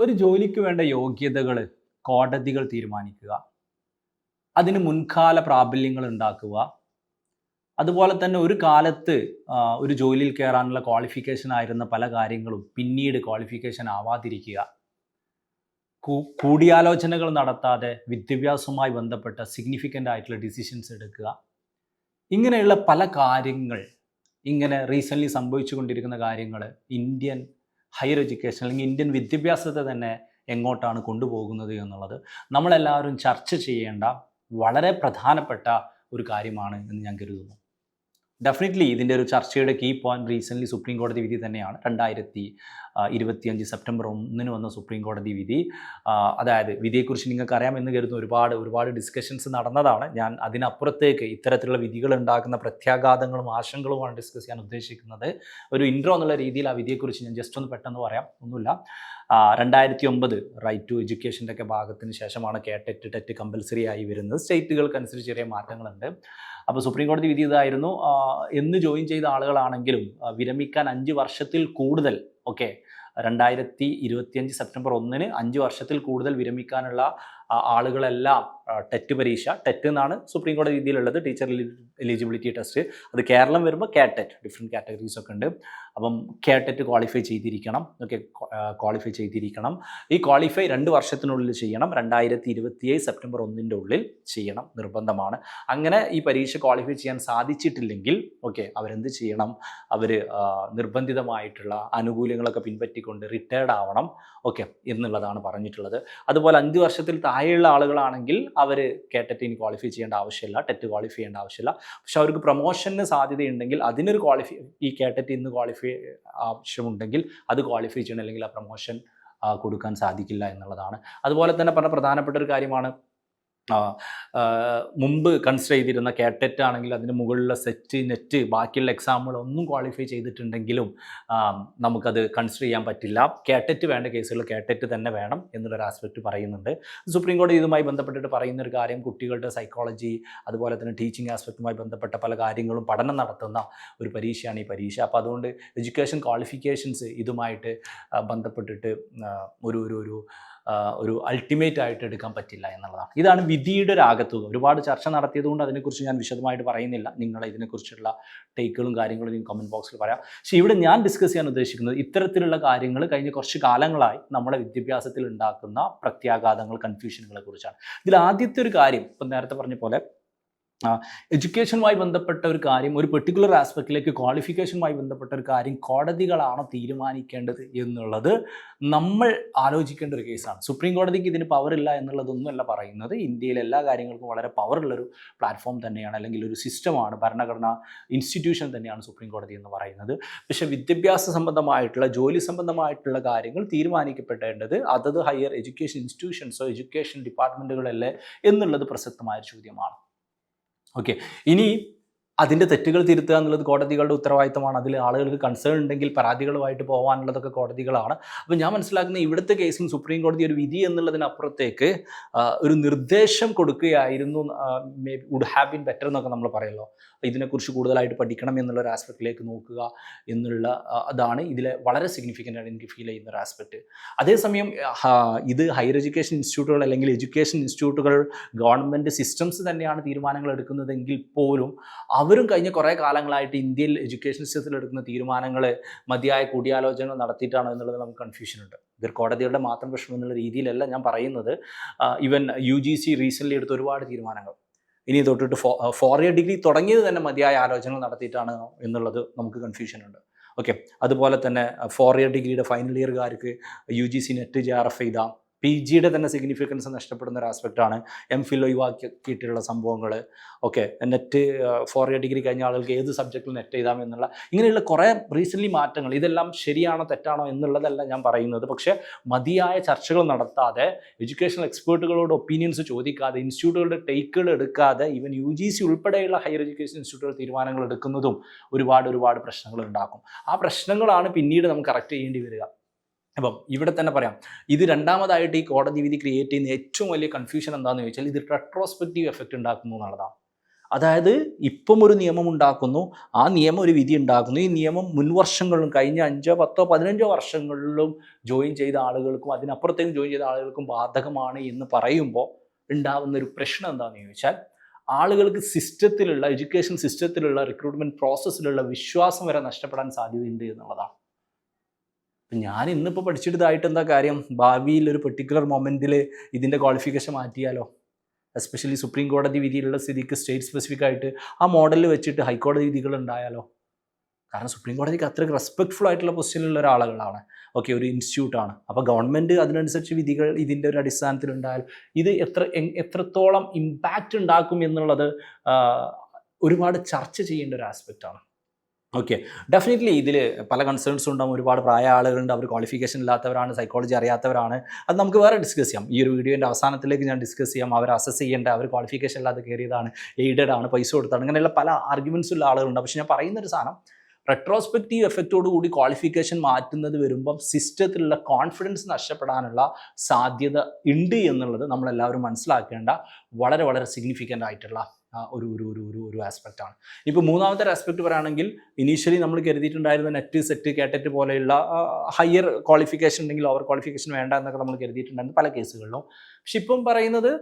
ഒരു ജോലിക്ക് വേണ്ട യോഗ്യതകൾ കോടതികൾ തീരുമാനിക്കുക. അതിന് മുൻകാല പ്രാബല്യങ്ങൾ ഉണ്ടാക്കുക. അതുപോലെ തന്നെ ഒരു കാലത്ത് ഒരു ജോലിയിൽ കയറാനുള്ള ക്വാളിഫിക്കേഷൻ ആയിരുന്ന പല കാര്യങ്ങളും പിന്നീട് ക്വാളിഫിക്കേഷൻ ആവാതിരിക്കുക. കൂടിയാലോചനകൾ നടത്താതെ വിദ്യാഭ്യാസവുമായി ബന്ധപ്പെട്ട സിഗ്നിഫിക്കന്റ് ആയിട്ടുള്ള ഡിസിഷൻസ് എടുക്കുക. ഇങ്ങനെയുള്ള പല കാര്യങ്ങൾ ഇങ്ങനെ റീസെന്റ്ലി സംഭവിച്ചുകൊണ്ടിരിക്കുന്ന കാര്യങ്ങൾ ഇന്ത്യൻ ഹയർ എഡ്യൂക്കേഷൻ അല്ലെങ്കിൽ ഇന്ത്യൻ വിദ്യാഭ്യാസത്തെ തന്നെ എങ്ങോട്ടാണ് കൊണ്ടുപോകുന്നത് എന്നുള്ളത് നമ്മളെല്ലാവരും ചർച്ച ചെയ്യേണ്ട വളരെ പ്രധാനപ്പെട്ട ഒരു കാര്യമാണ് എന്ന് ഞാൻ കരുതുന്നു. ഡെഫിനറ്റ്ലി ഇതിന്റെ ഒരു ചർച്ചയുടെ കീ പോയിന്റ് റീസെന്റ്ലി സുപ്രീം കോടതി വിധി തന്നെയാണ്. രണ്ടായിരത്തി ഇരുപത്തിയഞ്ച് സെപ്റ്റംബർ ഒന്നിന് വന്ന സുപ്രീം കോടതി വിധി. അതായത് വിധിയെക്കുറിച്ച് നിങ്ങൾക്ക് അറിയാമെന്ന് കരുതുന്ന ഒരുപാട് ഒരുപാട് ഡിസ്കഷൻസ് നടന്നതാണ്. ഞാൻ അതിനപ്പുറത്തേക്ക് ഇത്തരത്തിലുള്ള വിധികൾ ഉണ്ടാക്കുന്ന പ്രത്യാഘാതങ്ങളും ആശങ്കകളുമാണ് ഡിസ്കസ് ചെയ്യാൻ ഉദ്ദേശിക്കുന്നത്. ഒരു ഇൻട്രോ എന്നുള്ള രീതിയിൽ ആ വിധിയെക്കുറിച്ച് ഞാൻ ജസ്റ്റ് ഒന്ന് പെട്ടെന്ന് പറയാം. ഒന്നുമില്ല. രണ്ടായിരത്തി ഒമ്പത് റൈറ്റ് ടു എഡ്യൂക്കേഷന്റെ ഒക്കെ ഭാഗത്തിന് ശേഷമാണ് കേട്ടെറ്റ് ടെറ്റ് കമ്പൽസറി ആയി വരുന്നത്. സ്റ്റേറ്റുകൾക്കനുസരിച്ച് ചെറിയ മാറ്റങ്ങളുണ്ട്. അപ്പോൾ സുപ്രീം കോടതി വിധി ഇതായിരുന്നു. എന്ന് ജോയിൻ ചെയ്ത ആളുകളാണെങ്കിലും വിരമിക്കാൻ അഞ്ച് വർഷത്തിൽ കൂടുതൽ ഓക്കെ രണ്ടായിരത്തി ഇരുപത്തിയഞ്ച് സെപ്റ്റംബർ ഒന്നിന് അഞ്ച് വർഷത്തിൽ കൂടുതൽ വിരമിക്കാനുള്ള ആളുകളെല്ലാം ടെറ്റ് പരീക്ഷ ടെറ്റ് എന്നാണ് സുപ്രീം കോടതി രീതിയിലുള്ളത്. Teacher eligibility test. അത് കേരളം വരുമ്പോൾ കാറ്ററ്റ് ഡിഫറെന്റ് കാറ്റഗറീസ് ഒക്കെ ഉണ്ട്. അപ്പം കാറ്ററ്റ് ക്വാളിഫൈ ചെയ്തിരിക്കണം. ഒക്കെ ക്വാളിഫൈ ചെയ്തിരിക്കണം. ഈ ക്വാളിഫൈ രണ്ട് വർഷത്തിനുള്ളിൽ ചെയ്യണം. രണ്ടായിരത്തി ഇരുപത്തിയേഴ് സെപ്റ്റംബർ ഒന്നിന്റെ ഉള്ളിൽ ചെയ്യണം. നിർബന്ധമാണ്. അങ്ങനെ ഈ പരീക്ഷ ക്വാളിഫൈ ചെയ്യാൻ സാധിച്ചിട്ടില്ലെങ്കിൽ ഓക്കെ അവരെന്ത് ചെയ്യണം? അവർ നിർബന്ധിതമായിട്ടുള്ള ആനുകൂല്യങ്ങളൊക്കെ പിൻപറ്റിക്കൊണ്ട് റിട്ടയർഡ് ആവണം. ഓക്കെ എന്നുള്ളതാണ് പറഞ്ഞിട്ടുള്ളത്. അതുപോലെ അഞ്ച് വർഷത്തിൽ താഴെയുള്ള ആളുകളാണെങ്കിൽ അവർ കേട്ടറ്റ് ഇനി ക്വാളിഫൈ ചെയ്യേണ്ട ആവശ്യമില്ല ടെറ്റ് ക്വാളിഫൈ ചെയ്യേണ്ട ആവശ്യമില്ല. പക്ഷെ അവർക്ക് പ്രൊമോഷന് സാധ്യതയുണ്ടെങ്കിൽ അതിനൊരു ക്വാളിഫൈ ഈ കേട്ടറ്റ് ഇന്ന് ക്വാളിഫൈ ആവശ്യമുണ്ടെങ്കിൽ അത് ക്വാളിഫൈ ചെയ്യണം അല്ലെങ്കിൽ ആ പ്രൊമോഷൻ കൊടുക്കാൻ സാധിക്കില്ല എന്നുള്ളതാണ്. അതുപോലെ തന്നെ പറഞ്ഞ പ്രധാനപ്പെട്ട ഒരു കാര്യമാണ് മുമ്പ് കൺസിഡർ ചെയ്തിരുന്ന കാറ്ററ്റ് ആണെങ്കിൽ അതിന് മുകളിലുള്ള സെറ്റ് നെറ്റ് ബാക്കിയുള്ള എക്സാമുകളൊന്നും ക്വാളിഫൈ ചെയ്തിട്ടുണ്ടെങ്കിലും നമുക്കത് കൺസിഡർ ചെയ്യാൻ പറ്റില്ല. കാറ്ററ്റ് വേണ്ട കേസുകൾ കാറ്ററ്റ് തന്നെ വേണം എന്നുള്ളൊരു ആസ്പെക്റ്റ് പറയുന്നുണ്ട്. സുപ്രീം കോടതി ഇതുമായി ബന്ധപ്പെട്ടിട്ട് പറയുന്ന ഒരു കാര്യം കുട്ടികളുടെ സൈക്കോളജി അതുപോലെ തന്നെ ടീച്ചിങ് ആസ്പെക്റ്റുമായി ബന്ധപ്പെട്ട പല കാര്യങ്ങളും പഠനം നടത്തുന്ന ഒരു പരീക്ഷയാണ് ഈ പരീക്ഷ. അപ്പോൾ അതുകൊണ്ട് എഡ്യൂക്കേഷൻ ക്വാളിഫിക്കേഷൻസ് ഇതുമായിട്ട് ബന്ധപ്പെട്ടിട്ട് ഒരു ഒരു ഒരു ഒരു അൾട്ടിമേറ്റ് ആയിട്ട് എടുക്കാൻ പറ്റില്ല എന്നുള്ളതാണ്. ഇതാണ് വിധിയുടെ ഒരു ആകത്തുക. ഒരുപാട് ചർച്ച നടത്തിയതുകൊണ്ട് അതിനെക്കുറിച്ച് ഞാൻ വിശദമായിട്ട് പറയുന്നില്ല. നിങ്ങൾ ഇതിനെക്കുറിച്ചുള്ള ടേക്കുകളും കാര്യങ്ങളും നിങ്ങൾ കമന്റ് ബോക്സിൽ പറയാം. പക്ഷേ ഇവിടെ ഞാൻ ഡിസ്കസ് ചെയ്യാൻ ഉദ്ദേശിക്കുന്നത് ഇത്തരത്തിലുള്ള കാര്യങ്ങൾ കഴിഞ്ഞ കുറച്ച് കാലങ്ങളായി നമ്മുടെ വിദ്യാഭ്യാസത്തിൽ ഉണ്ടാക്കുന്ന പ്രത്യാഘാതങ്ങൾ കൺഫ്യൂഷനുകളെ കുറിച്ചാണ്. ഇതിൽ ആദ്യത്തെ ഒരു കാര്യം ഇപ്പം നേരത്തെ പറഞ്ഞ പോലെ എഡ്യൂക്കേഷനുമായി ബന്ധപ്പെട്ട ഒരു കാര്യം ഒരു പെർട്ടിക്കുലർ ആസ്പെക്റ്റിലേക്ക് ക്വാളിഫിക്കേഷനുമായി ബന്ധപ്പെട്ട ഒരു കാര്യം കോടതികളാണോ തീരുമാനിക്കേണ്ടത് എന്നുള്ളത് നമ്മൾ ആലോചിക്കേണ്ട ഒരു കേസാണ് സുപ്രീം കോടതിക്ക് ഇതിന് പവർ ഇല്ല എന്നുള്ളതൊന്നുമല്ല പറയുന്നത്. ഇന്ത്യയിലെ എല്ലാ കാര്യങ്ങൾക്കും വളരെ പവറുള്ളൊരു പ്ലാറ്റ്ഫോം തന്നെയാണ് അല്ലെങ്കിൽ ഒരു സിസ്റ്റമാണ് ഭരണഘടനാ ഇൻസ്റ്റിറ്റ്യൂഷൻ തന്നെയാണ് സുപ്രീം കോടതി എന്ന് പറയുന്നത്. പക്ഷേ വിദ്യാഭ്യാസ സംബന്ധമായിട്ടുള്ള ജോലി സംബന്ധമായിട്ടുള്ള കാര്യങ്ങൾ തീരുമാനിക്കപ്പെടേണ്ടത് അതത് ഹയർ എഡ്യൂക്കേഷൻ ഇൻസ്റ്റിറ്റ്യൂഷൻസോ എഡ്യൂക്കേഷൻ ഡിപ്പാർട്ട്മെന്റുകളല്ലേ എന്നുള്ളത് പ്രസക്തമായ ചോദ്യമാണ്. ഓക്കെ ഇനി അതിന്റെ തെറ്റുകൾ തിരുത്തുക എന്നുള്ളത് കോടതികളുടെ ഉത്തരവാദിത്തമാണ്. അതിൽ ആളുകൾക്ക് കൺസേൺ ഉണ്ടെങ്കിൽ പരാതികളുമായിട്ട് പോകാനുള്ളതൊക്കെ കോടതികളാണ്. അപ്പോൾ ഞാൻ മനസ്സിലാക്കുന്ന ഇവിടുത്തെ കേസിൽ സുപ്രീം കോടതി ഒരു വിധി എന്നുള്ളതിനപ്പുറത്തേക്ക് ഒരു നിർദ്ദേശം കൊടുക്കുകയായിരുന്നു may would have been better എന്നൊക്കെ നമ്മൾ പറയല്ലോ. ഇതിനെക്കുറിച്ച് കൂടുതലായിട്ട് പഠിക്കണം എന്നുള്ള ഒരു ആസ്പെക്റ്റിലേക്ക് നോക്കുക എന്നുള്ള അതാണ് ഇതിലെ വളരെ സിഗ്നിഫിക്കന്റ് ആണ് എനിക്ക് ഫീൽ ചെയ്യുന്ന ഒരു ആസ്പെക്റ്റ് അതേസമയം ഇത് ഹയർ എഡ്യൂക്കേഷൻ ഇൻസ്റ്റിറ്റ്യൂട്ടുകൾ അല്ലെങ്കിൽ എഡ്യൂക്കേഷൻ ഇൻസ്റ്റിറ്റ്യൂട്ടുകൾ ഗവൺമെന്റ് സിസ്റ്റംസ് തന്നെയാണ് തീരുമാനങ്ങൾ എടുക്കുന്നതെങ്കിൽ പോലും അവരും കഴിഞ്ഞ കുറേ കാലങ്ങളായിട്ട് ഇന്ത്യയിൽ എഡ്യൂക്കേഷൻ സിസ്റ്റത്തിൽ എടുക്കുന്ന തീരുമാനങ്ങൾ മതിയായ കൂടിയാലോചന നടത്തിയിട്ടാണോ എന്നുള്ളത് നമുക്ക് കൺഫ്യൂഷൻ ഉണ്ട്. ഇതൊരു കോടതികളുടെ മാത്രം പ്രശ്നം എന്നുള്ള രീതിയിലല്ല ഞാൻ പറയുന്നത്. Even U G C recently എടുത്ത ഒരുപാട് തീരുമാനങ്ങൾ. ഇനി തൊട്ടിട്ട് ഫോ ഫോർ ഇയർ ഡിഗ്രി തുടങ്ങിയത് തന്നെ മതിയായ ആലോചനകൾ നടത്തിയിട്ടാണ് എന്നുള്ളത് നമുക്ക് കൺഫ്യൂഷൻ ഉണ്ട്. ഓക്കെ അതുപോലെ തന്നെ ഫോർ ഇയർ ഡിഗ്രിയുടെ final ഇയർകാർക്ക് U G C NET J R F എഴുതാം. പി ജിയുടെ തന്നെ സിഗ്നിഫിക്കൻസ് നഷ്ടപ്പെടുന്ന ഒരു ആസ്പെക്റ്റാണ് എം ഫിൽ ഒഴിവാക്കിയിട്ടുള്ള സംഭവങ്ങൾ okay NET four year degree കഴിഞ്ഞ ആളുകൾക്ക് ഏത് സബ്ജക്റ്റിൽ നെറ്റ് എഴുതാം എന്നുള്ള ഇങ്ങനെയുള്ള കുറേ റീസെന്റ്ലി മാറ്റങ്ങൾ. ഇതെല്ലാം ശരിയാണോ തെറ്റാണോ എന്നുള്ളതല്ല ഞാൻ പറയുന്നത്. പക്ഷേ മതിയായ ചർച്ചകൾ നടത്താതെ എഡ്യൂക്കേഷണൽ എക്സ്പേർട്ടുകളോട് ഒപ്പീനിയൻസ് ചോദിക്കാതെ ഇൻസ്റ്റിറ്റ്യൂട്ടുകളുടെ ടേക്കുകൾ എടുക്കാതെ ഈവൻ യു ജി സി ഉൾപ്പെടെയുള്ള ഹയർ എഡ്യൂക്കേഷൻ ഇൻസ്റ്റിറ്റ്യൂട്ടുകൾ തീരുമാനങ്ങൾ എടുക്കുന്നതും ഒരുപാട് ഒരുപാട് പ്രശ്നങ്ങൾ ഉണ്ടാക്കും. ആ പ്രശ്നങ്ങളാണ് പിന്നീട് നമുക്ക് കറക്റ്റ് ചെയ്യേണ്ടി വരിക. അപ്പം ഇവിടെ തന്നെ പറയാം. ഇത് രണ്ടാമതായിട്ട് ഈ കോടതി വിധി ക്രിയേറ്റ് ചെയ്യുന്ന ഏറ്റവും വലിയ കൺഫ്യൂഷൻ എന്താണെന്ന് ചോദിച്ചാൽ ഇത് റെട്രോസ്പെക്റ്റീവ് എഫക്റ്റ് ഉണ്ടാക്കുന്നു എന്നുള്ളതാണ്. അതായത് ഇപ്പം ഒരു നിയമം ഉണ്ടാക്കുന്നു ആ നിയമം ഒരു വിധി ഉണ്ടാക്കുന്നു. ഈ നിയമം മുൻവർഷങ്ങളിലും കഴിഞ്ഞ അഞ്ചോ പത്തോ പതിനഞ്ചോ വർഷങ്ങളിലും ജോയിൻ ചെയ്ത ആളുകൾക്കും അതിനപ്പുറത്തേക്കും ജോയിൻ ചെയ്ത ആളുകൾക്കും ബാധകമാണ് എന്ന് പറയുമ്പോൾ ഉണ്ടാകുന്ന ഒരു പ്രശ്നം എന്താണെന്ന് ചോദിച്ചാൽ ആളുകൾക്ക് സിസ്റ്റത്തിലുള്ള എഡ്യൂക്കേഷൻ സിസ്റ്റത്തിലുള്ള റിക്രൂട്ട്മെന്റ് പ്രോസസ്സിലുള്ള വിശ്വാസം വരെ നഷ്ടപ്പെടാൻ സാധ്യതയുണ്ട് എന്നുള്ളതാണ്. ഇപ്പം ഞാൻ ഇന്നിപ്പോൾ പഠിച്ചെടുത്തായിട്ട് എന്താ കാര്യം? ഭാവിയിൽ ഒരു പെർട്ടിക്കുലർ മൊമെന്റിൽ ഇതിന്റെ ക്വാളിഫിക്കേഷൻ മാറ്റിയാലോ? എസ്പെഷ്യലി സുപ്രീം കോടതി വിധിയിലുള്ള സ്ഥിതിക്ക് സ്റ്റേറ്റ് സ്പെസിഫിക് ആയിട്ട് ആ മോഡലിൽ വെച്ചിട്ട് ഹൈക്കോടതി വിധികൾ ഉണ്ടായാലോ? കാരണം സുപ്രീം കോടതിക്ക് അത്രയ്ക്ക് റെസ്പെക്ട്ഫുൾ ആയിട്ടുള്ള പൊസിഷനിലുള്ള ഒരാളുകളാണ്. ഓക്കെ ഒരു ഇൻസ്റ്റിറ്റ്യൂട്ടാണ് അപ്പോൾ ഗവൺമെന്റ് അതിനനുസരിച്ച് വിധികൾ ഇതിന്റെ ഒരു അടിസ്ഥാനത്തിൽ ഉണ്ടായാൽ ഇത് എത്ര എത്രത്തോളം ഇമ്പാക്റ്റ് ഉണ്ടാക്കും എന്നുള്ളത് ഒരുപാട് ചർച്ച ചെയ്യേണ്ട ഒരു ആസ്പെക്റ്റാണ് ഓക്കെ ഡെഫിനറ്റ്ലി ഇതിൽ പല കൺസേൺസ് ഉണ്ടാവും. ഒരുപാട് പ്രായ ആളുകളുണ്ട്. അവർ ക്വാളിഫിക്കേഷൻ ഇല്ലാത്തവരാണ് സൈക്കോളജി അറിയാത്തവരാണ്. അത് നമുക്ക് വേറെ ഡിസ്കസ് ചെയ്യാം. ഈ ഒരു വീഡിയോന്റെ അവസാനത്തിലേക്ക് ഞാൻ ഡിസ്കസ് ചെയ്യാം. അവർ അസസ് ചെയ്യേണ്ട അവർ ക്വാളിഫിക്കേഷൻ ഇല്ലാതെ കയറിയതാണ് എയ്ഡഡ് ആണ് പൈസ കൊടുത്താണ് അങ്ങനെയുള്ള പല ആർഗ്യുമെൻസ് ഉള്ള ആളുകളുണ്ട്. പക്ഷെ ഞാൻ പറയുന്ന ഒരു സാധനം റെട്രോസ്പെക്റ്റീവ് എഫക്റ്റോട് കൂടി ക്വാളിഫിക്കേഷൻ മാറ്റുന്നത് വരുമ്പം സിസ്റ്റത്തിലുള്ള കോൺഫിഡൻസ് നഷ്ടപ്പെടാനുള്ള സാധ്യത ഉണ്ട് എന്നുള്ളത് നമ്മളെല്ലാവരും മനസ്സിലാക്കേണ്ട വളരെ വളരെ സിഗ്നിഫിക്കന്റ് ആയിട്ടുള്ള ഒരു ഒരു ഒരു ഒരു ഒരു ആസ്പെക്റ്റ് ആണ്. ഇപ്പോൾ മൂന്നാമത്തെ ഒരു ആസ്പെക്ട് പറയുകയാണെങ്കിൽ ഇനീഷ്യലി നമ്മൾ കരുതിയിട്ടുണ്ടായിരുന്ന നെറ്റ് സെറ്റ് കേട്ടറ്റ് പോലെയുള്ള ഹയർ ക്വാളിഫിക്കേഷൻ ഉണ്ടെങ്കിൽ ഓവർ ക്വാളിഫിക്കേഷൻ വേണ്ട എന്നൊക്കെ നമ്മൾ കരുതിയിട്ടുണ്ടായിരുന്നു പല കേസുകളിലും. പക്ഷെ ഇപ്പം പറയുന്നത്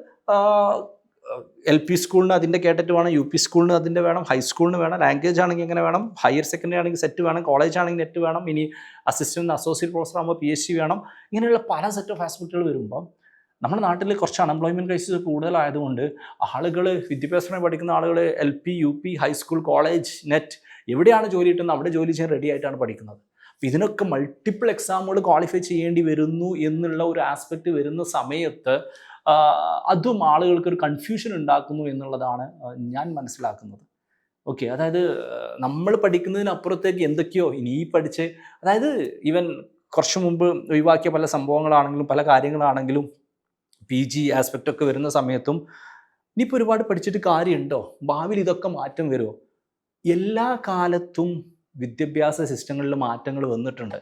എൽ പി സ്കൂളിന് അതിന്റെ കേട്ടറ്റ് വേണം യു പി സ്കൂളിന് അതിന്റെ വേണം ഹൈസ്കൂളിന് വേണം ലാംഗ്വേജ് ആണെങ്കിൽ എങ്ങനെ വേണം ഹയർ സെക്കൻഡറി ആണെങ്കിൽ സെറ്റ് വേണം കോളേജ് ആണെങ്കിൽ നെറ്റ് വേണം ഇനി അസിസ്റ്റന്റ് അസോസിയേറ്റ് പ്രൊഫസർ ആകുമ്പോൾ പി എസ് സി വേണം ഇങ്ങനെയുള്ള പല സെറ്റ് ഓഫ് ആസ്പെക്റ്റുകൾ വരുമ്പം നമ്മുടെ നാട്ടിൽ കുറച്ച് അൺഎംപ്ലോയ്മെന്റ് ക്രൈസിസ് കൂടുതലായതുകൊണ്ട് ആളുകൾ വിദ്യാഭ്യാസമായി പഠിക്കുന്ന ആളുകൾ L P U P high school college NET എവിടെയാണ് ജോലി കിട്ടുന്നത്? അവിടെ ജോലി ചെയ്യാൻ റെഡി ആയിട്ടാണ് പഠിക്കുന്നത്. അപ്പോൾ ഇതിനൊക്കെ മൾട്ടിപ്പിൾ എക്സാമുകൾ ക്വാളിഫൈ ചെയ്യേണ്ടി വരുന്നു എന്നുള്ള ഒരു ആസ്പെക്റ്റ് വരുന്ന സമയത്ത് അതും ആളുകൾക്ക് ഒരു കൺഫ്യൂഷൻ ഉണ്ടാക്കുന്നു എന്നുള്ളതാണ് ഞാൻ മനസ്സിലാക്കുന്നത്. ഓക്കെ അതായത് നമ്മൾ പഠിക്കുന്നതിനപ്പുറത്തേക്ക് എന്തൊക്കെയോ ഇനി പഠിച്ച് അതായത് ഈവൻ കുറച്ച് മുമ്പ് ഒഴിവാക്കിയ പല സംഭവങ്ങളാണെങ്കിലും പല കാര്യങ്ങളാണെങ്കിലും പി ജി ആസ്പെക്റ്റ് ഒക്കെ വരുന്ന സമയത്തും ഇനിയിപ്പോൾ ഒരുപാട് പഠിച്ചിട്ട് കാര്യമുണ്ടോ? ഭാവിയിൽ ഇതൊക്കെ മാറ്റം വരുമോ എല്ലാ കാലത്തും വിദ്യാഭ്യാസ സിസ്റ്റങ്ങളിൽ മാറ്റങ്ങൾ വന്നിട്ടുണ്ട്.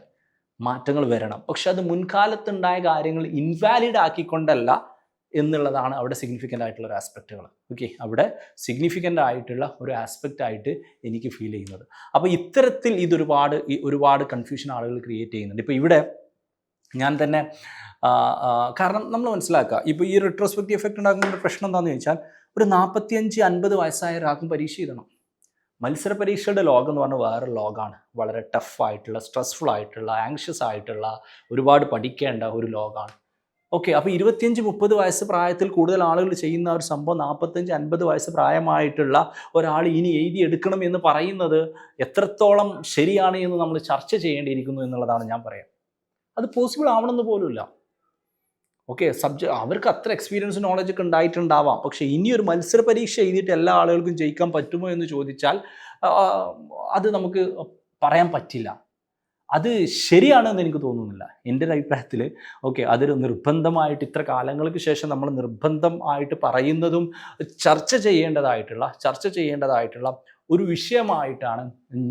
മാറ്റങ്ങൾ വരണം. പക്ഷെ അത് മുൻകാലത്തുണ്ടായ കാര്യങ്ങൾ ഇൻവാലിഡ് ആക്കിക്കൊണ്ടല്ല എന്നുള്ളതാണ് അവിടെ സിഗ്നിഫിക്കന്റ് ആയിട്ടുള്ള ഒരു ആസ്പെക്റ്റുകൾ ഓക്കെ അവിടെ സിഗ്നിഫിക്കന്റ് ആയിട്ടുള്ള ഒരു ആസ്പെക്റ്റ് ആയിട്ട് എനിക്ക് ഫീൽ ചെയ്യുന്നത്. അപ്പോൾ ഇത്തരത്തിൽ ഇതൊരുപാട് ഒരുപാട് കൺഫ്യൂഷൻ ആളുകൾ ക്രിയേറ്റ് ചെയ്യുന്നുണ്ട്. ഇപ്പോൾ ഇവിടെ ഞാൻ തന്നെ കാരണം നമ്മൾ മനസ്സിലാക്കുക. ഇപ്പോൾ ഈ റിട്രോസ്പെക്റ്റീവ് എഫക്റ്റ് ഉണ്ടാകുന്ന ഒരു പ്രശ്നം എന്താണെന്ന് ചോദിച്ചാൽ ഒരു നാൽപ്പത്തിയഞ്ച് അൻപത് വയസ്സായ ഒരാൾക്കും പരീക്ഷ എഴുതണം. മത്സര പരീക്ഷയുടെ ലോകം എന്ന് പറഞ്ഞാൽ വേറെ ലോകമാണ് വളരെ ടഫ് ആയിട്ടുള്ള സ്ട്രെസ്ഫുൾ ആയിട്ടുള്ള ആങ്ഷ്യസ് ആയിട്ടുള്ള ഒരുപാട് പഠിക്കേണ്ട ഒരു ലോകമാണ് ഓക്കെ അപ്പോൾ ഇരുപത്തിയഞ്ച് മുപ്പത് വയസ്സ് പ്രായത്തിൽ കൂടുതൽ ആളുകൾ ചെയ്യുന്ന ഒരു സംഭവം നാൽപ്പത്തഞ്ച് അൻപത് വയസ്സ് പ്രായമായിട്ടുള്ള ഒരാൾ ഇനി എഴുതിയെടുക്കണം എന്ന് പറയുന്നത് എത്രത്തോളം ശരിയാണ് എന്ന് നമ്മൾ ചർച്ച ചെയ്യേണ്ടിയിരിക്കുന്നു എന്നുള്ളതാണ് ഞാൻ പറയാം. അത് പോസിബിൾ ആവണമെന്ന് പോലുമില്ല. ഓക്കെ സബ്ജക്ട് അവർക്ക് അത്ര എക്സ്പീരിയൻസ് നോളജ് ഒക്കെ ഉണ്ടായിട്ടുണ്ടാവാം. പക്ഷേ ഇനി ഒരു മത്സര പരീക്ഷ എഴുതിയിട്ട് എല്ലാ ആളുകൾക്കും ജയിക്കാൻ പറ്റുമോ എന്ന് ചോദിച്ചാൽ അത് നമുക്ക് പറയാൻ പറ്റില്ല. അത് ശരിയാണെന്ന് എനിക്ക് തോന്നുന്നില്ല. എന്റെ ഒരു അഭിപ്രായത്തിൽ ഓക്കെ അതൊരു നിർബന്ധമായിട്ട് ഇത്ര കാലങ്ങൾക്ക് ശേഷം നമ്മൾ നിർബന്ധം ആയിട്ട് പറയുന്നതും ചർച്ച ചെയ്യേണ്ടതായിട്ടുള്ള ചർച്ച ചെയ്യേണ്ടതായിട്ടുള്ള ഒരു വിഷയമായിട്ടാണ്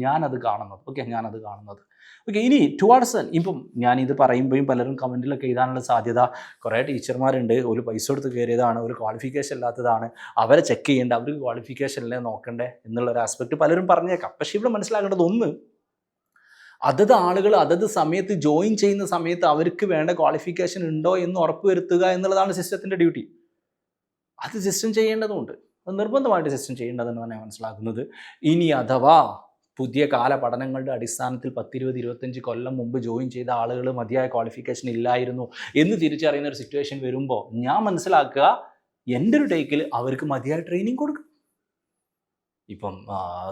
ഞാനത് കാണുന്നത്. ഓക്കെ ഞാനത് കാണുന്നത്. ഓക്കെ ഇനി ടുവാർഡ്സ് ഇപ്പം ഞാനിത് പറയുമ്പോഴും പലരും കമന്റിലൊക്കെ എഴുതാനുള്ള സാധ്യത കുറേ ടീച്ചർമാരുണ്ട്. ഒരു പൈസ കൊടുത്ത് കയറിയതാണ് ഒരു ക്വാളിഫിക്കേഷൻ ഇല്ലാത്തതാണ്. അവരെ ചെക്ക് ചെയ്യേണ്ട അവർക്ക് ക്വാളിഫിക്കേഷൻ അല്ലേ നോക്കണ്ടേ എന്നുള്ള ഒരു ആസ്പെക്ട് പലരും പറഞ്ഞേക്കാം. പക്ഷേ ഇവിടെ മനസ്സിലാക്കേണ്ടത് ഒന്ന് അതത് ആളുകൾ അതത് സമയത്ത് ജോയിൻ ചെയ്യുന്ന സമയത്ത് അവർക്ക് വേണ്ട ക്വാളിഫിക്കേഷൻ ഉണ്ടോ എന്ന് ഉറപ്പുവരുത്തുക എന്നുള്ളതാണ് സിസ്റ്റത്തിന്റെ ഡ്യൂട്ടി അത് സിസ്റ്റം ചെയ്യേണ്ടതുണ്ട്. നിർബന്ധമായിട്ട് സിസ്റ്റം ചെയ്യേണ്ടതെന്ന് തന്നെ മനസ്സിലാക്കുന്നത്. ഇനി അഥവാ പുതിയ കാല പഠനങ്ങളുടെ അടിസ്ഥാനത്തിൽ പത്തിരുപത് ഇരുപത്തഞ്ച് കൊല്ലം മുമ്പ് ജോയിൻ ചെയ്ത ആളുകൾ മതിയായ ക്വാളിഫിക്കേഷൻ ഇല്ലായിരുന്നു എന്ന് തിരിച്ചറിയുന്ന ഒരു സിറ്റുവേഷൻ വരുമ്പോൾ ഞാൻ മനസ്സിലാക്കുക എന്റെ ഒരു ടേക്കിൽ അവർക്ക് മതിയായ ട്രെയിനിങ് കൊടുക്കും. ഇപ്പം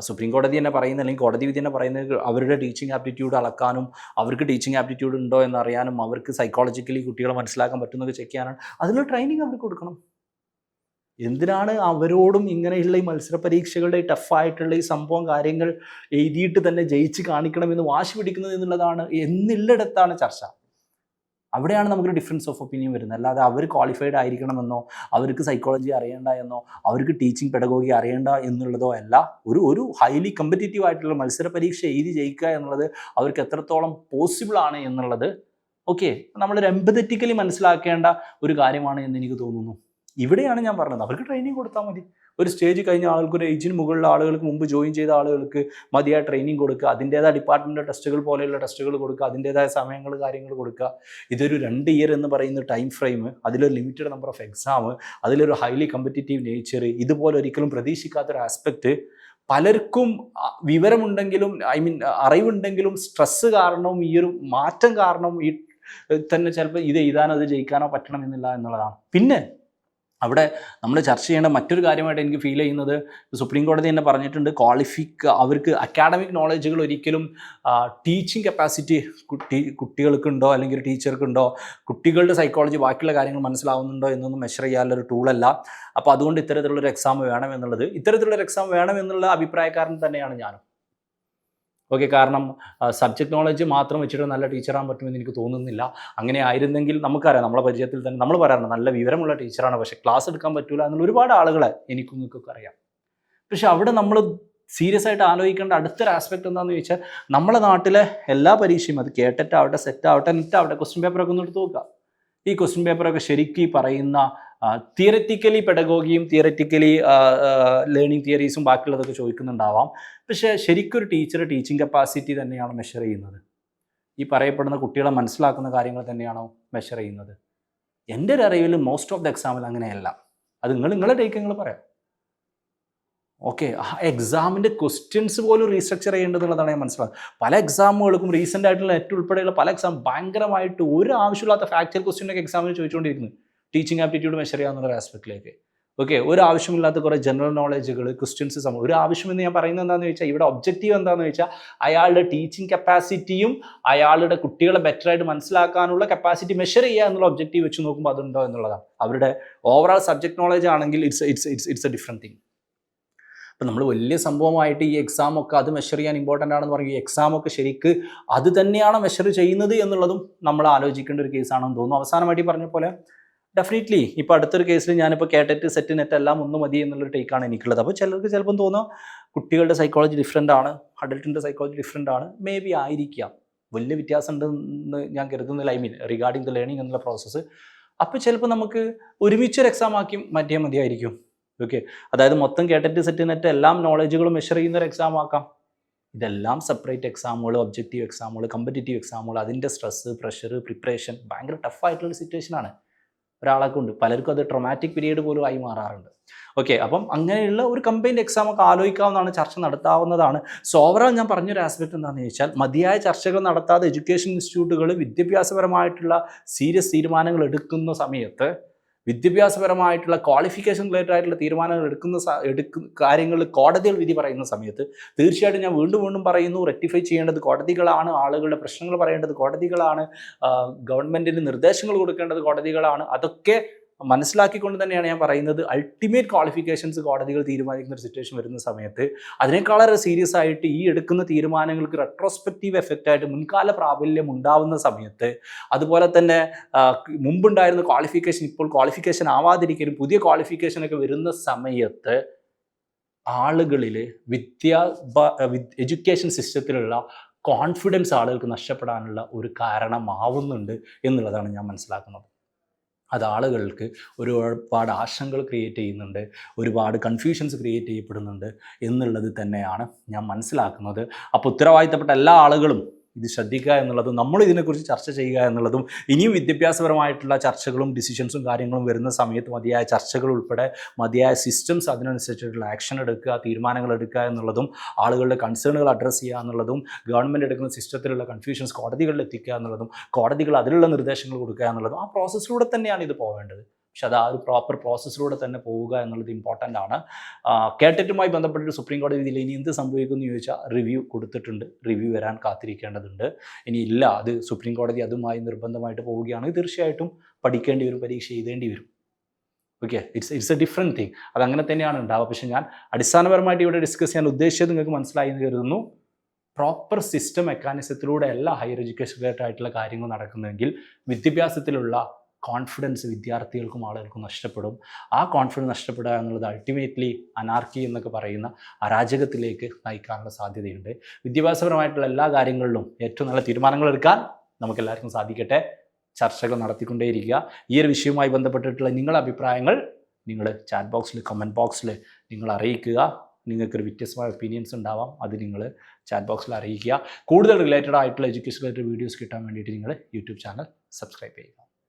സുപ്രീം കോടതി തന്നെ പറയുന്ന അല്ലെങ്കിൽ കോടതി വിധി തന്നെ പറയുന്നത് അവരുടെ ടീച്ചിങ് ആപ്റ്റിറ്റ്യൂഡ് അളക്കാനും അവർക്ക് ടീച്ചിങ് ആപ്റ്റിറ്റ്യൂഡ് ഉണ്ടോ എന്നറിയാനും അവർക്ക് സൈക്കോളജിക്കലി കുട്ടികളെ മനസ്സിലാക്കാൻ പറ്റുന്നൊക്കെ ചെക്ക് ചെയ്യാനാണ്. അതിനുള്ള ട്രെയിനിങ് അവർക്ക് കൊടുക്കണം. എന്തിനാണ് അവരോടും ഇങ്ങനെയുള്ള ഈ മത്സര പരീക്ഷകളുടെ ടഫായിട്ടുള്ള ഈ സംഭവം കാര്യങ്ങൾ എഴുതിയിട്ട് തന്നെ ജയിച്ച് കാണിക്കണമെന്ന് വാശി പിടിക്കുന്നത് എന്നുള്ളതാണ് എന്നുള്ളിടത്താണ് ചർച്ച. അവിടെയാണ് നമുക്കൊരു ഡിഫറൻസ് ഓഫ് ഒപ്പീനിയൻ വരുന്നത്. അല്ലാതെ അവർ ക്വാളിഫൈഡ് ആയിരിക്കണമെന്നോ അവർക്ക് സൈക്കോളജി അറിയണ്ട എന്നോ അവർക്ക് ടീച്ചിങ് പെഡഗോഗി അറിയണ്ട എന്നുള്ളതോ അല്ല ഒരു ഒരു ഹൈലി കമ്പറ്റീറ്റീവ് ആയിട്ടുള്ള മത്സര പരീക്ഷ എഴുതി ജയിക്കുക എന്നുള്ളത് അവർക്ക് എത്രത്തോളം പോസിബിൾ ആണ് എന്നുള്ളത് ഓക്കെ നമ്മളൊരു എമ്പതറ്റിക്കലി മനസ്സിലാക്കേണ്ട ഒരു കാര്യമാണ് എന്ന് എനിക്ക് തോന്നുന്നു. ഇവിടെയാണ് ഞാൻ പറഞ്ഞത്. അവർക്ക് ട്രെയിനിങ് കൊടുത്താൽ മതി. ഒരു സ്റ്റേജ് കഴിഞ്ഞ ആൾക്ക് ഒരു ഏജിന് മുകളിലുള്ള ആളുകൾക്ക് മുമ്പ് ജോയിൻ ചെയ്ത ആളുകൾക്ക് മതിയായ ട്രെയിനിങ് കൊടുക്കുക. അതിന്റേതായ ഡിപ്പാർട്ട്മെന്റ് ടെസ്റ്റുകൾ പോലെയുള്ള ടെസ്റ്റുകൾ കൊടുക്കുക. അതിന്റേതായ സമയങ്ങൾ കാര്യങ്ങൾ കൊടുക്കുക. ഇതൊരു രണ്ട് ഇയർ എന്ന് പറയുന്ന ടൈം ഫ്രെയിം അതിലൊരു ലിമിറ്റഡ് നമ്പർ ഓഫ് എക്സാം അതിലൊരു ഹൈലി കമ്പറ്റീറ്റീവ് നേച്ചർ ഇതുപോലെ ഒരിക്കലും പ്രതീക്ഷിക്കാത്തൊരു ആസ്പെക്റ്റ് പലർക്കും വിവരമുണ്ടെങ്കിലും ഐ മീൻ അറിവുണ്ടെങ്കിലും സ്ട്രെസ്സ് കാരണവും ഈ ഒരു മാറ്റം കാരണവും ഈ തന്നെ ചിലപ്പോൾ ഇത് എഴുതാനോ അത് ജയിക്കാനോ പറ്റണമെന്നില്ല എന്നുള്ളതാണ്. പിന്നെ അവിടെ നമ്മൾ ചർച്ച ചെയ്യേണ്ട മറ്റൊരു കാര്യമായിട്ട് എനിക്ക് ഫീൽ ചെയ്യുന്നത് സുപ്രീം കോടതി തന്നെ പറഞ്ഞിട്ടുണ്ട് ക്വാളിഫിക് അവർക്ക് അക്കാഡമിക് നോളജുകൾ ഒരിക്കലും ടീച്ചിങ് കപ്പാസിറ്റി കുട്ടി കുട്ടികൾക്കുണ്ടോ അല്ലെങ്കിൽ ടീച്ചർക്കുണ്ടോ കുട്ടികളുടെ സൈക്കോളജി ബാക്കിയുള്ള കാര്യങ്ങൾ മനസ്സിലാവുന്നുണ്ടോ എന്നൊന്നും മെഷർ ചെയ്യാനുള്ള ഒരു ടൂളല്ല അപ്പോൾ അതുകൊണ്ട് ഇത്തരത്തിലുള്ളൊരു എക്സാം വേണം എന്നുള്ളത് ഇത്തരത്തിലുള്ളൊരു എക്സാം വേണം എന്നുള്ള അഭിപ്രായക്കാരൻ തന്നെയാണ് ഞാനും. ഓക്കെ കാരണം സബ്ജക്ട് നോളജ് മാത്രം വെച്ചിട്ട് നല്ല ടീച്ചറാകാൻ പറ്റുമെന്ന് എനിക്ക് തോന്നുന്നില്ല. അങ്ങനെ ആയിരുന്നെങ്കിൽ നമുക്കറിയാം നമ്മളെ പരിചയത്തിൽ തന്നെ നമ്മൾ പറയാറുണ്ട് നല്ല വിവരമുള്ള ടീച്ചറാണ് പക്ഷേ ക്ലാസ് എടുക്കാൻ പറ്റൂല എന്നുള്ള ഒരുപാട് ആളുകളെ എനിക്കും നിങ്ങൾക്കൊക്കെ അറിയാം. പക്ഷെ അവിടെ നമ്മൾ സീരിയസ് ആയിട്ട് ആലോചിക്കേണ്ട അടുത്തൊരു ആസ്പെക്ട് എന്താണെന്ന് ചോദിച്ചാൽ നമ്മളെ നാട്ടിലെ എല്ലാ പരീക്ഷയും അത് കേട്ടിട്ട് അവിടെ സെറ്റ് ആവട്ടെ നെറ്റ് ആവട്ടെ ക്വസ്റ്റ്യൻ പേപ്പറൊക്കെ ഒന്ന് എടുത്ത് നോക്കുക. ഈ ക്വസ്റ്റ്യൻ പേപ്പറൊക്കെ ശരിക്കും പറയുന്ന തിയററ്റിക്കലി പെഡഗോഗിയും തിയററ്റിക്കലി ലേണിംഗ് തിയറീസും ബാക്കിയുള്ളതൊക്കെ ചോദിക്കുന്നുണ്ടാവാം. പക്ഷേ ശരിക്കും ഒരു ടീച്ചർ ടീച്ചിങ് കപ്പാസിറ്റി തന്നെയാണ് മെഷർ ചെയ്യുന്നത്? ഈ പറയപ്പെടുന്ന കുട്ടികളെ മനസ്സിലാക്കുന്ന കാര്യങ്ങൾ തന്നെയാണോ മെഷർ ചെയ്യുന്നത്? എന്റെ ഒരു അറിവിൽ മോസ്റ്റ് ഓഫ് ദ എക്സാമിൽ അങ്ങനെയല്ല. അത് നിങ്ങൾ നിങ്ങളെ ടേക്ക് നിങ്ങൾ പറയാം. ഓക്കെ ആ എക്സാമിന്റെ ക്വസ്റ്റ്യൻസ് പോലും റീസ്ട്രക്ചർ ചെയ്യേണ്ടതുള്ളതാണ് ഞാൻ മനസ്സിലാക്കുന്നത്. പല എക്സാമുകൾക്കും റീസെന്റ് ആയിട്ടുള്ള നെറ്റ് ഉൾപ്പെടെയുള്ള പല എക്സാം ഭയങ്കരമായിട്ട് ഒരു ആവശ്യമില്ലാത്ത ഫാക്ച്വൽ ക്വസ്റ്റ്യനൊക്കെ എക്സാമിന് ചോദിച്ചുകൊണ്ടിരിക്കുന്നത് ടീച്ചിങ് ആപ്റ്റിറ്റ്യൂഡ് മെഷർ ചെയ്യാവുന്ന ഒരു ആസ്പെക്റ്റിലേക്ക് ഓക്കെ ഒരു ആവശ്യമില്ലാത്ത കുറേ ജനറൽ നോളജുകൾ ക്വസ്റ്റ്യൻസ് സംഭവം ഒരു ആവശ്യമെന്ന് ഞാൻ പറയുന്നത് എന്താണെന്ന് ചോദിച്ചാൽ ഇവിടെ ഒബ്ജക്റ്റീവ് എന്താണെന്ന് വെച്ചാൽ അയാളുടെ ടീച്ചിങ് കപ്പാസിറ്റിയും അയാളുടെ കുട്ടികളെ ബെറ്റർ ആയിട്ട് മനസ്സിലാക്കാനുള്ള കപ്പാസിറ്റി മെഷർ ചെയ്യുക എന്നുള്ള ഒബ്ജക്റ്റീവ് വെച്ച് നോക്കുമ്പോൾ അതുണ്ടോ എന്നുള്ളതാണ്. അവരുടെ ഓവറോൾ സബ്ജക്ട് നോളജ് ആണെങ്കിൽ it's it's it's it's a different thing അപ്പം നമ്മൾ വലിയ സംഭവമായിട്ട് ഈ എക്സാം ഒക്കെ അത് മെഷർ ചെയ്യാൻ ഇമ്പോർട്ടന്റ് ആണെന്ന് പറയും ഈ എക്സാം ഒക്കെ ശരിക്ക് അത് തന്നെയാണ് മെഷർ ചെയ്യുന്നത് എന്നുള്ളതും നമ്മൾ ആലോചിക്കേണ്ട ഒരു കേസാണെന്ന് തോന്നുന്നു. അവസാനമായിട്ട് പറഞ്ഞ പോലെ ഡെഫിനറ്റ്ലി ഇപ്പോൾ അടുത്തൊരു കേസിൽ ഞാനിപ്പോൾ കേട്ടിട്ട് സെറ്റ് നെറ്റ് എല്ലാം ഒന്ന് മതി എന്നുള്ളൊരു ടേക്കാണ് എനിക്കുള്ളത്. അപ്പോൾ ചിലർക്ക് ചിലപ്പം തോന്നുക കുട്ടികളുടെ സൈക്കോളജി ഡിഫറെന്റ് ആണ് അഡൽട്ടിന്റെ സൈക്കോളജി ഡിഫറെന്റ് ആണ്. മേ ബി ആയിരിക്കാം. വലിയ വ്യത്യാസം ഉണ്ടെന്ന് ഞാൻ കരുതുന്നില്ല. I mean regarding the learning എന്നുള്ള പ്രോസസ്സ് അപ്പോൾ ചിലപ്പോൾ നമുക്ക് ഒരുമിച്ചൊരു എക്സാം ആക്കി മാറ്റിയാൽ മതിയായിരിക്കും. ഓക്കെ അതായത് മൊത്തം കേട്ടിട്ട് സെറ്റ് നെറ്റ് എല്ലാം നോളജുകളും മെഷർ ചെയ്യുന്ന ഒരു എക്സാം ആക്കാം. ഇതെല്ലാം സെപ്പറേറ്റ് എക്സാമുകൾ ഒബ്ജക്റ്റീവ് എക്സാമുകൾ കമ്പറ്റേറ്റീവ് എക്സാമുകൾ അതിന്റെ സ്ട്രെസ്സ് പ്രഷർ പ്രിപ്പറേഷൻ ഭയങ്കര ടഫായിട്ടുള്ള സിറ്റുവേഷനാണ് ഒരാളെ ഉണ്ട്. പലർക്കും അത് ട്രൊമാറ്റിക് പീരീഡ് പോലും ആയി മാറാറുണ്ട്. ഓക്കെ അപ്പം അങ്ങനെയുള്ള ഒരു കമ്പൈൻഡ് എക്സാം ഒക്കെ ആലോചിക്കാവുന്നതാണ് ചർച്ച നടത്താവുന്നതാണ്. സോ ഓവറോൾ ഞാൻ പറഞ്ഞൊരു ആസ്പെക്ട് എന്താണെന്ന് ചോദിച്ചാൽ മതിയായ ചർച്ചകൾ നടത്താതെ എഡ്യൂക്കേഷൻ ഇൻസ്റ്റിറ്റ്യൂട്ടുകൾ വിദ്യാഭ്യാസപരമായിട്ടുള്ള സീരിയസ് തീരുമാനങ്ങൾ എടുക്കുന്ന സമയത്ത് വിദ്യാഭ്യാസപരമായിട്ടുള്ള ക്വാളിഫിക്കേഷൻ റിലേറ്റഡ് ആയിട്ടുള്ള തീരുമാനങ്ങൾ എടുക്കുന്ന എടുക്കുന്ന കാര്യങ്ങൾ കോടതികൾ വിധി പറയുന്ന സമയത്ത് തീർച്ചയായിട്ടും ഞാൻ വീണ്ടും വീണ്ടും പറയുന്നു റെക്ടിഫൈ ചെയ്യേണ്ടത് കോടതികളാണ് ആളുകളുടെ പ്രശ്നങ്ങൾ പറയേണ്ടത് കോടതികളാണ് ഗവൺമെന്റിന് നിർദ്ദേശങ്ങൾ കൊടുക്കേണ്ടത് കോടതികളാണ്. അതൊക്കെ മനസ്സിലാക്കിക്കൊണ്ട് തന്നെയാണ് ഞാൻ പറയുന്നത്. അൾട്ടിമേറ്റ് ക്വാളിഫിക്കേഷൻസ് കോടതികൾ തീരുമാനിക്കുന്ന ഒരു സിറ്റുവേഷൻ വരുന്ന സമയത്ത് അതിനേക്കാളേറെ സീരിയസ് ആയിട്ട് ഈ എടുക്കുന്ന തീരുമാനങ്ങൾക്ക് റെട്രോസ്പെക്റ്റീവ് എഫക്റ്റ് ആയിട്ട് മുൻകാല പ്രാബല്യം ഉണ്ടാവുന്ന സമയത്ത് അതുപോലെ തന്നെ മുമ്പുണ്ടായിരുന്ന ക്വാളിഫിക്കേഷൻ ഇപ്പോൾ ക്വാളിഫിക്കേഷൻ ആവാതിരിക്കലും പുതിയ ക്വാളിഫിക്കേഷനൊക്കെ വരുന്ന സമയത്ത് ആളുകളിൽ വിദ്യാ എഡ്യൂക്കേഷൻ സിസ്റ്റത്തിലുള്ള കോൺഫിഡൻസ് ആളുകൾക്ക് നഷ്ടപ്പെടാനുള്ള ഒരു കാരണമാവുന്നുണ്ട് എന്നുള്ളതാണ് ഞാൻ മനസ്സിലാക്കുന്നത്. അത് ആളുകൾക്ക് ഒരുപാട് ആശങ്കകൾ ക്രിയേറ്റ് ചെയ്യുന്നുണ്ട് ഒരുപാട് കൺഫ്യൂഷൻസ് ക്രിയേറ്റ് ചെയ്യപ്പെടുന്നുണ്ട് എന്നുള്ളത് തന്നെയാണ് ഞാൻ മനസ്സിലാക്കുന്നത്. അപ്പോൾ ഉത്തരവാദിത്തപ്പെട്ട എല്ലാ ആളുകളും ഇത് ശ്രദ്ധിക്കുക എന്നുള്ളതും നമ്മൾ ഇതിനെക്കുറിച്ച് ചർച്ച ചെയ്യുക എന്നുള്ളതും ഇനിയും വിദ്യാഭ്യാസപരമായിട്ടുള്ള ചർച്ചകളും ഡിസിഷൻസും കാര്യങ്ങളും വരുന്ന സമയത്ത് മതിയായ ചർച്ചകൾ ഉൾപ്പെടെ മതിയായ സിസ്റ്റംസ് അതിനനുസരിച്ചിട്ടുള്ള ആക്ഷൻ എടുക്കുക തീരുമാനങ്ങൾ എടുക്കുക എന്നുള്ളതും ആളുകളുടെ കൺസേണുകൾ അഡ്രസ്സ് ചെയ്യുക എന്നുള്ളതും ഗവൺമെന്റ് എടുക്കുന്ന സിസ്റ്റത്തിലുള്ള കൺഫ്യൂഷൻസ് കോടതികളിൽ എത്തിക്കുക എന്നുള്ളതും കോടതികൾ അതിലുള്ള നിർദ്ദേശങ്ങൾ കൊടുക്കുക എന്നുള്ളതും ആ പ്രോസസ്സിലൂടെ തന്നെയാണ് ഇത് പോവേണ്ടത്. പക്ഷെ അത് ആ ഒരു പ്രോപ്പർ പ്രോസസ്സിലൂടെ തന്നെ പോവുക എന്നുള്ളത് ഇമ്പോർട്ടന്റ് ആണ്. കേട്ടിട്ടുമായി ബന്ധപ്പെട്ടിട്ട് സുപ്രീം കോടതി വിധിയിൽ ഇനി എന്ത് സംഭവിക്കും എന്ന് ചോദിച്ചാൽ റിവ്യൂ കൊടുത്തിട്ടുണ്ട്. റിവ്യൂ വരാൻ കാത്തിരിക്കേണ്ടതുണ്ട്. ഇനി ഇല്ല അത് സുപ്രീം കോടതി അതുമായി നിർബന്ധമായിട്ട് പോവുകയാണെങ്കിൽ തീർച്ചയായിട്ടും പഠിക്കേണ്ടി വരും പരീക്ഷ എഴുതേണ്ടി വരും. Okay it's it's a different thing അതങ്ങനെ തന്നെയാണ് ഉണ്ടാവുക. പക്ഷേ ഞാൻ അടിസ്ഥാനപരമായിട്ട് ഇവിടെ ഡിസ്കസ് ചെയ്യാൻ ഉദ്ദേശിച്ചത് നിങ്ങൾക്ക് മനസ്സിലായി എന്ന് കരുതുന്നു. പ്രോപ്പർ സിസ്റ്റം മെക്കാനിസത്തിലൂടെ എല്ലാ ഹയർ എഡ്യൂക്കേഷൻ റിലേറ്റഡ് ആയിട്ടുള്ള കാര്യങ്ങൾ നടക്കുന്നതെങ്കിൽ വിദ്യാഭ്യാസത്തിലുള്ള കോൺഫിഡൻസ് വിദ്യാർത്ഥികൾക്കും ആളുകൾക്കും നഷ്ടപ്പെടും. ആ കോൺഫിഡൻസ് നഷ്ടപ്പെടുക എന്നുള്ളത് അൾട്ടിമേറ്റ്ലി അനാർക്കി എന്നൊക്കെ പറയുന്ന അരാജകത്തിലേക്ക് നയിക്കാനുള്ള സാധ്യതയുണ്ട്. വിദ്യാഭ്യാസപരമായിട്ടുള്ള എല്ലാ കാര്യങ്ങളിലും ഏറ്റവും നല്ല തീരുമാനങ്ങൾ എടുക്കാൻ നമുക്ക് എല്ലാവർക്കും സാധിക്കട്ടെ. ചർച്ചകൾ നടത്തിക്കൊണ്ടേയിരിക്കുക. ഈ ഒരു വിഷയവുമായി ബന്ധപ്പെട്ടിട്ടുള്ള നിങ്ങളുടെ അഭിപ്രായങ്ങൾ നിങ്ങൾ ചാറ്റ് ബോക്സിൽ കമന്റ് ബോക്സിൽ നിങ്ങൾ അറിയിക്കുക. നിങ്ങൾക്കൊരു വ്യത്യസ്തമായ ഒപ്പീനിയൻസ് ഉണ്ടാവാം. അത് നിങ്ങൾ ചാറ്റ് ബോക്സിൽ അറിയിക്കുക. കൂടുതൽ റിലേറ്റഡ് ആയിട്ടുള്ള എഡ്യൂക്കേഷൻ റിലേറ്റഡ് വീഡിയോസ് കിട്ടാൻ വേണ്ടിയിട്ട് നിങ്ങൾ യൂട്യൂബ് ചാനൽ സബ്സ്ക്രൈബ് ചെയ്യുക.